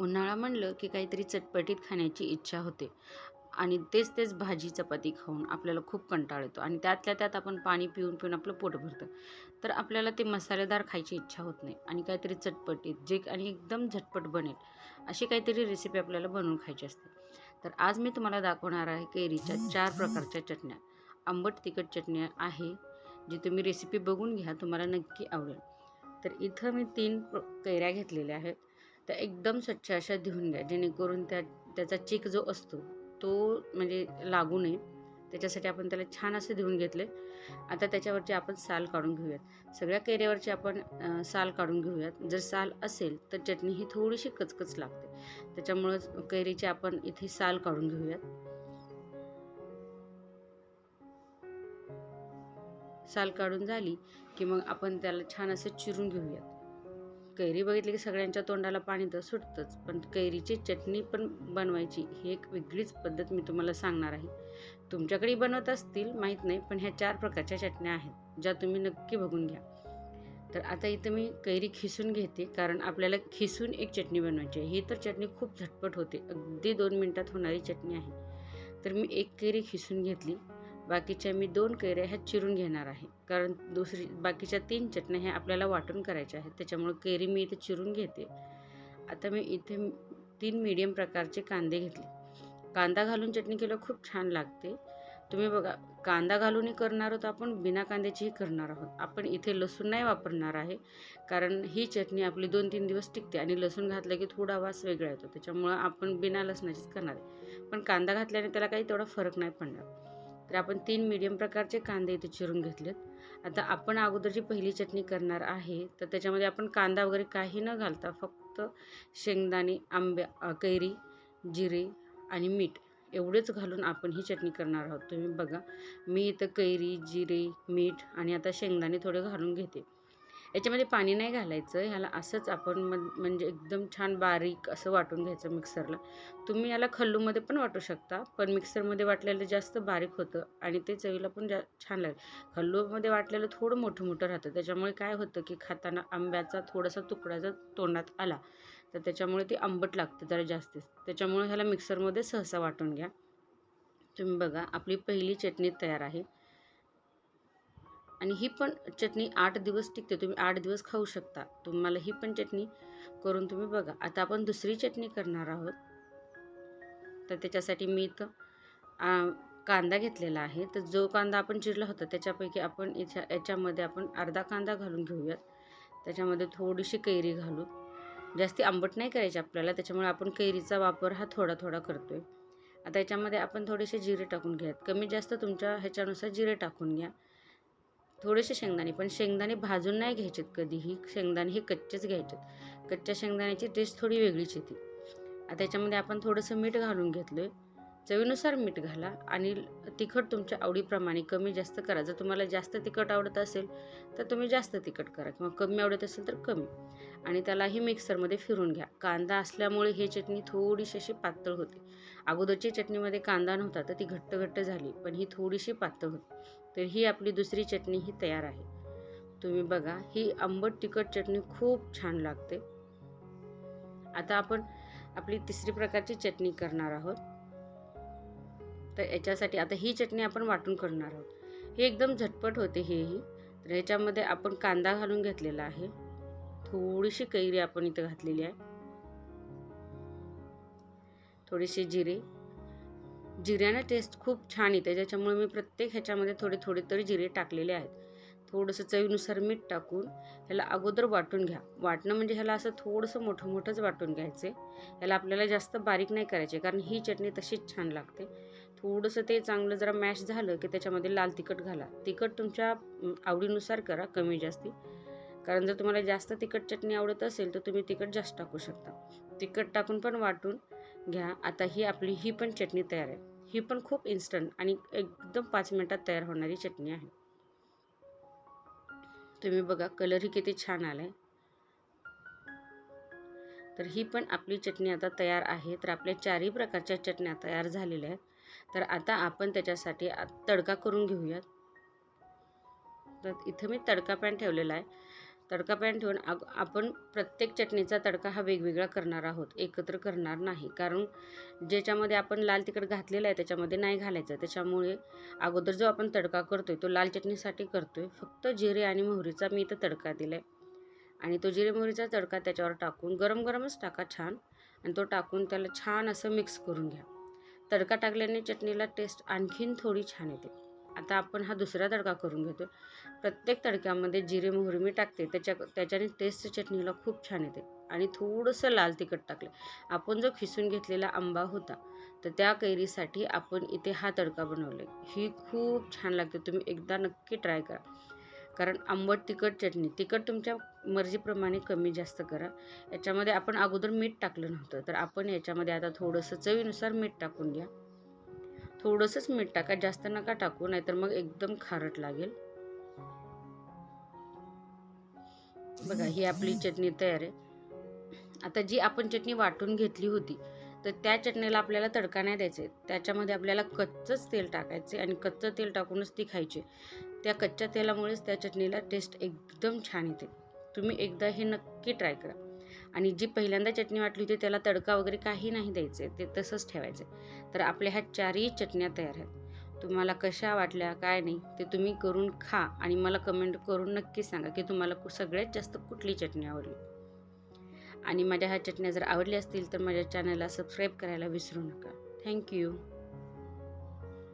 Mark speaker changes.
Speaker 1: उन्हाळा म्हणलं की काहीतरी चटपटीत खाण्याची इच्छा होते. आणि तेच तेच भाजी चपाती खाऊन आपल्याला खूप कंटाळ येतो आणि त्यातल्या त्यात आपण पाणी पिऊन पिऊन आपलं पोट भरतं. तर आपल्याला ते मसालेदार खायची इच्छा होत नाही आणि काहीतरी चटपटीत जे आणि एकदम झटपट बनेल अशी काहीतरी रेसिपी आपल्याला बनवून खायची असते. तर आज मी तुम्हाला दाखवणार आहे कैरीच्या चार प्रकारच्या चटण्या. आंबट तिखट चटण्या आहे जी तुम्ही रेसिपी बघून घ्या तुम्हाला नक्की आवडेल. तर इथं मी तीन प्र- कैऱ्या घेतलेल्या आहेत. त्या एकदम स्वच्छ अशा धुवून घ्या जेणेकरून त्या त्याचा चिक जो असतो तो म्हणजे लागू नये. त्याच्यासाठी आपण त्याला छान असे धुवून घेतले. आता त्याच्यावरची आपण साल काढून घेऊयात. सगळ्या कैऱ्यावरची आपण साल काढून घेऊयात. जर साल असेल तर चटणी ही थोडीशी कचकच लागते. त्याच्यामुळं कैरीची आपण इथे साल काढून घेऊयात. साल काढून झाली की मग आपण त्याला छान असं चिरून घेऊयात. कैरी बघितली की सगळ्यांच्या तोंडाला पाणी तर सुटतंच पण कैरीची चटणी पण बनवायची ही एक वेगळीच पद्धत मी तुम्हाला सांगणार आहे. तुमच्याकडे बनवत असतील माहीत नाही पण ह्या चार प्रकारच्या चटण्या आहेत ज्या तुम्ही नक्की बघून घ्या. तर आता इथं मी कैरी खिसून घेते कारण आपल्याला खिसून एक चटणी बनवायची आहे. ही तर चटणी खूप झटपट होते अगदी दोन मिनटात होणारी चटणी आहे. तर मी एक कैरी खिसून घेतली. बाकीच्या मी दोन कैऱ्या ह्या चिरून घेणार आहे. कारण दुसरी बाकीच्या तीन चटण्या ह्या आपल्याला वाटून करायच्या आहेत. त्याच्यामुळे कैरी मी इथे चिरून घेते. आता मी इथे तीन मीडियम प्रकारचे कांदे घेतले. कांदा घालून चटणी केलं खूप छान लागते. तुम्ही बघा कांदा घालूनही करणार आहोत आपण बिना कांद्याचीही करणार आहोत. आपण इथे लसूण नाही वापरणार आहे. कारण ही चटणी आपली दोन तीन दिवस टिकते आणि लसूण घातलं की थोडा वास वेगळा येतो. त्याच्यामुळं आपण बिना लसणाचीच करणार आहे. पण कांदा घातल्याने त्याला काही तेवढा फरक नाही पडणार. तर आपण तीन मीडियम प्रकारचे कांदे इथे चिरून घेतलेत. आता आपण अगोदर जी पहिली चटणी करणार आहे तर त्याच्यामध्ये आपण कांदा वगैरे काही न घालता फक्त शेंगदाणे आंब्या कैरी जिरे आणि मीठ एवढेच घालून आपण ही चटणी करणार आहोत. तुम्ही बघा मी इथं कैरी जिरे मीठ आणि आता शेंगदाणे थोडे घालून घेते. याच्यामध्ये पाणी नाही घालायचं. ह्याला असंच आपण म म्हणजे एकदम छान बारीक असं वाटून घ्यायचं मिक्सरला. तुम्ही याला खल्लूमध्ये पण वाटू शकता पण मिक्सरमध्ये वाटलेलं जास्त बारीक होतं आणि ते चवीला पण जा छान लागेल. खल्लूमध्ये वाटलेलं थोडं मोठं मोठं राहतं. त्याच्यामुळे काय होतं की खाताना आंब्याचा थोडासा तुकडा जर तोंडात आला तर त्याच्यामुळे ते आंबट लागतं जरा जास्तीच त्याच्यामुळे ह्याला मिक्सरमध्ये सहसा वाटून घ्या. तुम्ही बघा आपली पहिली चटणी तयार आहे. आणि ही पण चटणी आठ दिवस टिकते. तुम्ही आठ दिवस खाऊ शकता. तुम्हाला ही पण चटणी करून तुम्ही बघा. आता आपण दुसरी चटणी करणार आहोत. तर त्याच्यासाठी मी इथं कांदा घेतलेला आहे. तर जो कांदा आपण चिरला होता त्याच्यापैकी आपण याच्या याच्यामध्ये आपण अर्धा कांदा घालून घेऊयात. त्याच्यामध्ये थोडीशी कैरी घालू जास्ती आंबट नाही करायची आपल्याला. त्याच्यामुळे आपण कैरीचा वापर हा थोडा थोडा करतो आहे आता याच्यामध्ये आपण थोडेसे जिरे टाकून घ्यात कमी जास्त तुमच्या ह्याच्यानुसार जिरे टाकून घ्या. थोडेसे शेंगदाणे पण शेंगदाणे भाजून नाही घ्यायचेत कधीही. शेंगदाणे हे कच्चेच घ्यायचेत. कच्च्या शेंगदाण्याची टेस्ट थोडी वेगळीच येते. आता याच्यामध्ये आपण थोडंसं मीठ घालून घेतलं आहे चवीनुसार मीठ घाला आणि तिखट तुमच्या आवडीप्रमाणे कमी जास्त करा. जर तुम्हाला जास्त तिखट आवडत असेल तर तुम्ही जास्त तिखट करा किंवा कमी आवडत असेल तर कमी. आणि त्यालाही मिक्सरमध्ये फिरून घ्या. कांदा असल्यामुळे ही चटणी थोडीशी अशी पातळ होते. अगोदरची चटणीमध्ये कांदा नव्हता तर ती घट्ट घट्ट झाली पण ही थोडीशी पातळ होती. तर ही आपली दुसरी चटणी ही तयार आहे. तुम्ही बघा ही आंबट तिखट चटणी खूप छान लागते. आता आपण आपली तिसरी प्रकारची चटणी करणार आहोत. तर याच्यासाठी आता ही चटणी आपण वाटून करणार आहोत. ही एकदम झटपट होते हेही. तर ह्याच्यामध्ये आपण कांदा घालून घेतलेला आहे. थोडीशी कैरी आपण इथं घातलेली आहे. थोडीशी जिरे. जिऱ्यानं टेस्ट खूप छान येते. ज्याच्यामुळे मी प्रत्येक ह्याच्यामध्ये थोडे थोडे तरी जिरे टाकलेले आहेत. थोडंसं चवीनुसार मीठ टाकून ह्याला अगोदर वाटून घ्या. वाटणं म्हणजे ह्याला असं थोडंसं मोठं मोठंच वाटून घ्यायचे ह्याला आपल्याला जास्त बारीक नाही करायचे कारण ही चटणी तशीच छान लागते. थोडंसं ते चांगलं जरा मॅश झालं की त्याच्यामध्ये लाल तिखट घाला. तिखट तुमच्या आवडीनुसार करा कमी जास्ती. कारण जर तुम्हाला जास्त तिखट चटणी आवडत असेल तर तुम्ही तिखट जास्त टाकू शकता. तिखट टाकून पण वाटून घ्या. आता ही आपली ही पण चटणी तयार आहे. ही पण खूप इन्स्टंट आणि एकदम पाच मिनटात तयार होणारी चटणी आहे. तुम्ही बघा कलरही किती छान आलाय. तर ही पण आपली चटणी आता तयार आहे. तर आपल्या चारही प्रकारच्या चटण्या तयार झालेल्या आहेत. तर आता आपण त्याच्यासाठी तडका करून घेऊयात. तर इथं मी तडका पॅन ठेवलेला आहे. तडका पॅन ठेवून आग आपण प्रत्येक चटणीचा तडका हा वेगवेगळा करणार आहोत एकत्र करणार नाही. कारण ज्याच्यामध्ये आपण लाल तिखट घातलेलं आहे त्याच्यामध्ये नाही घालायचं. त्याच्यामुळे अगोदर जो आपण तडका करतोय तो लाल चटणीसाठी करतोय. फक्त जिरे आणि मोहरीचा मी इथं तडका दिला आहे आणि तो जिरे मोहरीचा तडका त्याच्यावर टाकून गरम गरमच टाका छान. आणि तो टाकून त्याला छान असं मिक्स करून घ्या. तडका टाकल्याने चटणीला टेस्ट आणखीन थोडी छान येते. आता आपण हा दुसरा तडका करून घेतो प्रत्येक तडक्यामध्ये जिरे मोहरी मी टाकते. त्याच्या त्याच्याने टेस्ट चटणीला खूप छान येते. आणि थोडंसं लाल तिखट टाकलं. आपण जो खिसून घेतलेला आंबा होता तर त्या कैरीसाठी आपण इथे हा तडका बनवला ही खूप छान लागते. तुम्ही एकदा नक्की ट्राय करा. कारण आंबट तिखट चटणी तिखट तुमच्या मर्जीप्रमाणे कमी जास्त करा. याच्यामध्ये आपण अगोदर मीठ टाकलं नव्हतं तर आपण याच्यामध्ये आता थोडंसं चवीनुसार मीठ टाकून घ्या. थोडंसंच मीठ टाका जास्त नका टाकू नाहीतर मग एकदम खारट लागेल. बघा ही आपली चटणी तयार आहे. आता जी आपण चटणी वाटून घेतली होती तर त्या चटणीला आपल्याला तडका नाही द्यायचा त्याच्यामध्ये आपल्याला कच्चंच तेल टाकायचे आणि कच्चं तेल टाकूनच ती खायची त्या कच्च्या तेलामुळेच त्या चटणीला टेस्ट एकदम छान येते. तुम्ही एकदा हे नक्की ट्राय करा. आणि जी पहिल्यांदा चटणी वाटली होती त्याला तडका वगैरे काही नाही द्यायचं ते तसंच ठेवायचं. तर आपल्या ह्या चारही चटण्या तयार आहेत. तुम्हाला कशा वाटल्या काय नाही ते तुम्ही करून खा आणि मला कमेंट करून नक्की सांगा की तुम्हाला कु- सगळ्यात जास्त कुठली चटणी आवडली. आणि माझ्या ह्या चटण्या जर आवडल्या असतील तर माझ्या चॅनलला सबस्क्राईब करायला विसरू नका. थँक्यू